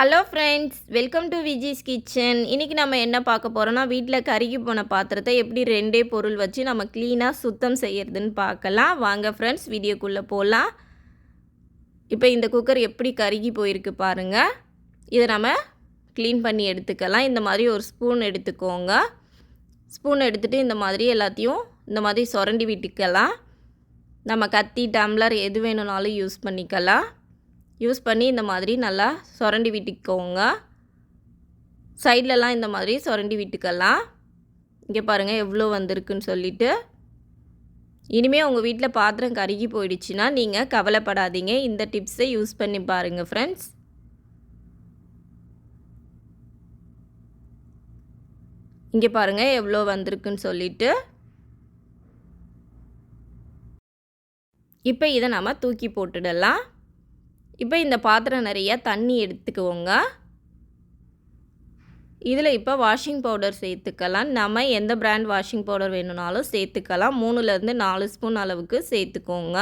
Hello friends welcome to Viji's kitchen. இன்றைக்கி நம்ம என்ன பார்க்க போகிறோம்னா வீட்டில் கருகி போன பாத்திரத்தை எப்படி ரெண்டே பொருள் வச்சு நம்ம க்ளீனாக சுத்தம் செய்கிறதுன்னு பார்க்கலாம். வாங்க ஃப்ரெண்ட்ஸ் வீடியோக்குள்ளே போகலாம் இப்போ இந்த குக்கர் எப்படி கருகி போயிருக்கு பாருங்கள் இதை நம்ம க்ளீன் பண்ணி எடுத்துக்கலாம். இந்த மாதிரி ஒரு ஸ்பூன் எடுத்துக்கோங்க. ஸ்பூன் எடுத்துகிட்டு இந்த மாதிரி எல்லாத்தையும் இந்த மாதிரி சுரண்டி விட்டுக்கலாம். நம்ம கத்தி டம்ளர் எது வேணும்னாலும் யூஸ் பண்ணிக்கலாம். யூஸ் பண்ணி இந்த மாதிரி நல்லா சுரண்டி விட்டுக்கோங்க. சைட்லலாம் இந்த மாதிரி சுரண்டி விட்டுக்கலாம். இங்கே பாருங்கள் எவ்வளோ வந்திருக்குன்னு சொல்லிட்டு. இனிமேல் உங்கள் வீட்டில் பாத்திரம் கருகி போயிடுச்சுன்னா நீங்கள் கவலைப்படாதீங்க. இந்த டிப்ஸை யூஸ் பண்ணி பாருங்கள் ஃப்ரெண்ட்ஸ் இங்கே பாருங்கள் எவ்வளோ வந்திருக்குன்னு சொல்லிட்டு. இப்போ இதை நம்ம தூக்கி போட்டுடலாம். இப்போ இந்த பாத்திரம் நிறையா தண்ணி எடுத்துக்குவோங்க இதில் இப்போ வாஷிங் பவுடர் சேர்த்துக்கலாம். நம்ம எந்த பிராண்ட் வாஷிங் பவுடர் வேணும்னாலும் சேர்த்துக்கலாம். மூணுலேருந்து நாலு ஸ்பூன் அளவுக்கு சேர்த்துக்கோங்க.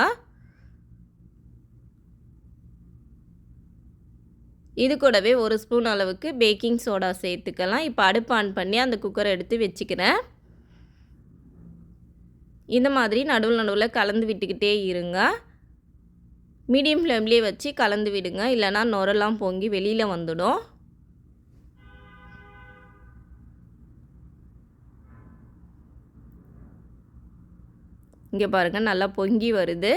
இது கூடவே ஒரு ஸ்பூன் அளவுக்கு பேக்கிங் சோடா சேர்த்துக்கலாம். இப்போ அடுப்பு ஆன் பண்ணி அந்த குக்கரை எடுத்து வச்சுக்கிறேன். இந்த மாதிரி நடுவில் நடுவில் கலந்து விட்டுக்கிட்டே இருங்க. மீடியம் ஃப்ளேம்லேயே வச்சு கலந்து விடுங்க. இல்லைனா நுரெல்லாம் பொங்கி வெளியில் வந்துடும். இங்கே பாருங்கள் நல்லா பொங்கி வருது.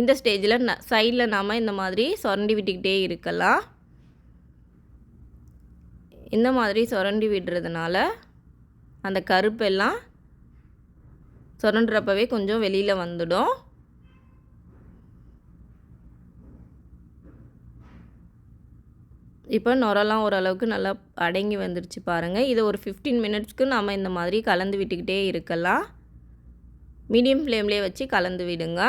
இந்த ஸ்டேஜில் ந சைடில் நாம் இந்த மாதிரி சுரண்டி விட்டுக்கிட்டே இருக்கலாம். இந்த மாதிரி சுரண்டி விடுறதுனால அந்த கருப்பெல்லாம் சுரண்டுறப்பவே கொஞ்சம் வெளியில் வந்துடும். இப்போ நுரெல்லாம் ஓரளவுக்கு நல்லா அடங்கி வந்துருச்சு பாருங்கள் இதை ஒரு ஃபிஃப்டீன் மினிட்ஸ்க்கு நம்ம இந்த மாதிரி கலந்து விட்டுக்கிட்டே இருக்கலாம். மீடியம் ஃப்ளேம்லேயே வச்சு கலந்து விடுங்க.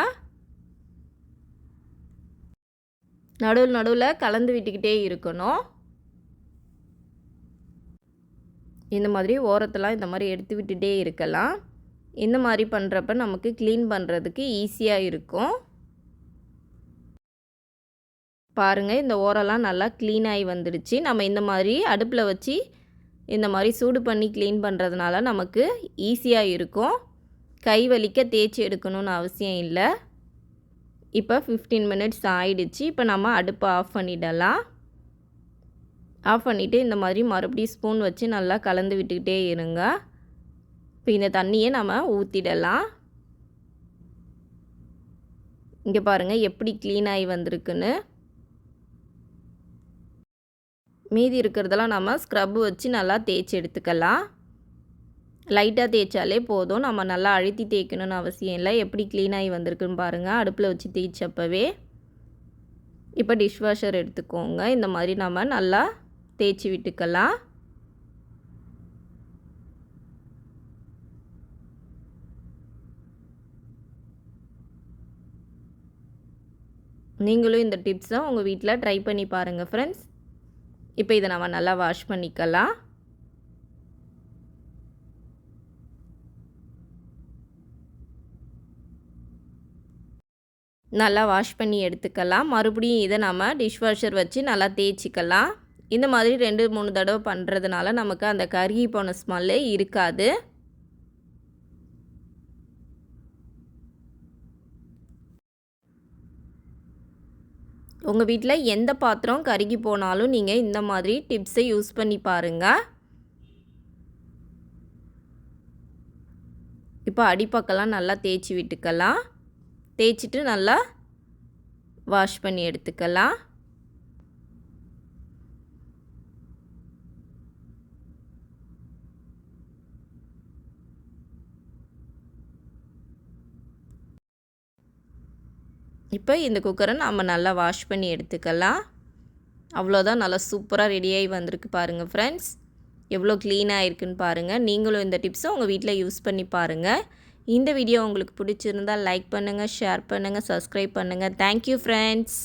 நடுவில் நடுவில் கலந்து விட்டுக்கிட்டே இருக்கணும். இந்த மாதிரி ஓரத்தெல்லாம் இந்த மாதிரி எடுத்து விட்டுகிட்டே இருக்கலாம். இந்த மாதிரி பண்ணுறப்ப நமக்கு க்ளீன் பண்ணுறதுக்கு ஈஸியாக இருக்கும். பாருங்கள் இந்த ஓரெல்லாம் நல்லா க்ளீன் ஆகி வந்துடுச்சு. நம்ம இந்த மாதிரி அடுப்பில் வச்சு இந்த மாதிரி சூடு பண்ணி க்ளீன் பண்ணுறதுனால நமக்கு ஈஸியாக இருக்கும். கை வலிக்க தேய்ச்சி எடுக்கணும்னு அவசியம் இல்லை. இப்போ ஃபிஃப்டீன் மினிட்ஸ் ஆயிடுச்சு. இப்போ நம்ம அடுப்பை ஆஃப் பண்ணிடலாம். ஆஃப் பண்ணிவிட்டு இந்த மாதிரி மறுபடியும் ஸ்பூன் வச்சு நல்லா கலந்து விட்டுக்கிட்டே இருங்க. இப்போ இந்த தண்ணியை நம்ம ஊற்றிடலாம் இங்கே பாருங்கள் எப்படி க்ளீன் ஆகி வந்திருக்குன்னு. மீதி இருக்கிறதெல்லாம் நம்ம ஸ்க்ரப்பு வச்சு நல்லா தேய்ச்சி எடுத்துக்கலாம். லைட்டாக தேய்ச்சாலே போதும். நம்ம நல்லா அழுத்தி தேய்க்கணும்னு அவசியம் இல்லை. எப்படி க்ளீனாகி வந்திருக்குன்னு பாருங்கள் அடுப்பில் வச்சு தேய்ச்சப்பவே. இப்போ டிஷ்வாஷர் எடுத்துக்கோங்க. இந்த மாதிரி நம்ம நல்லா தேய்ச்சி விட்டுக்கலாம். நீங்களும் இந்த டிப்ஸை உங்கள் வீட்டில் ட்ரை பண்ணி பாருங்கள் ஃப்ரெண்ட்ஸ் இப்போ இதை நம்ம நல்லா வாஷ் பண்ணிக்கலாம். நல்லா வாஷ் பண்ணி எடுத்துக்கலாம். மறுபடியும் இதை நம்ம டிஷ்வாஷர் வச்சு நல்லா தேய்ச்சிக்கலாம். இந்த மாதிரி ரெண்டு மூணு தடவை பண்ணுறதுனால நமக்கு அந்த கருகி போன ஸ்மெல்லே இருக்காது. உங்கள் வீட்டில் எந்த பாத்திரம் கருகி போனாலும் நீங்கள் இந்த மாதிரி டிப்ஸை யூஸ் பண்ணி பாருங்கள் இப்போ அடிப்பக்கெல்லாம் நல்லா தேய்ச்சி விட்டுக்கலாம். தேய்ச்சிட்டு நல்லா வாஷ் பண்ணி எடுத்துக்கலாம். இப்போ இந்த குக்கரை நம்ம நல்லா வாஷ் பண்ணி எடுத்துக்கலாம். அவ்வளோதான் நல்லா சூப்பராக ரெடியாகி வந்திருக்கு பாருங்கள் ஃப்ரெண்ட்ஸ் எவ்வளோ க்ளீனாக இருக்குன்னு பாருங்கள் நீங்களும் இந்த டிப்ஸை உங்கள் வீட்டில் யூஸ் பண்ணி பாருங்கள் இந்த வீடியோ உங்களுக்கு பிடிச்சிருந்தால் லைக் பண்ணுங்கள் ஷேர் பண்ணுங்கள் சப்ஸ்கிரைப் பண்ணுங்கள் தேங்க்யூ ஃப்ரெண்ட்ஸ்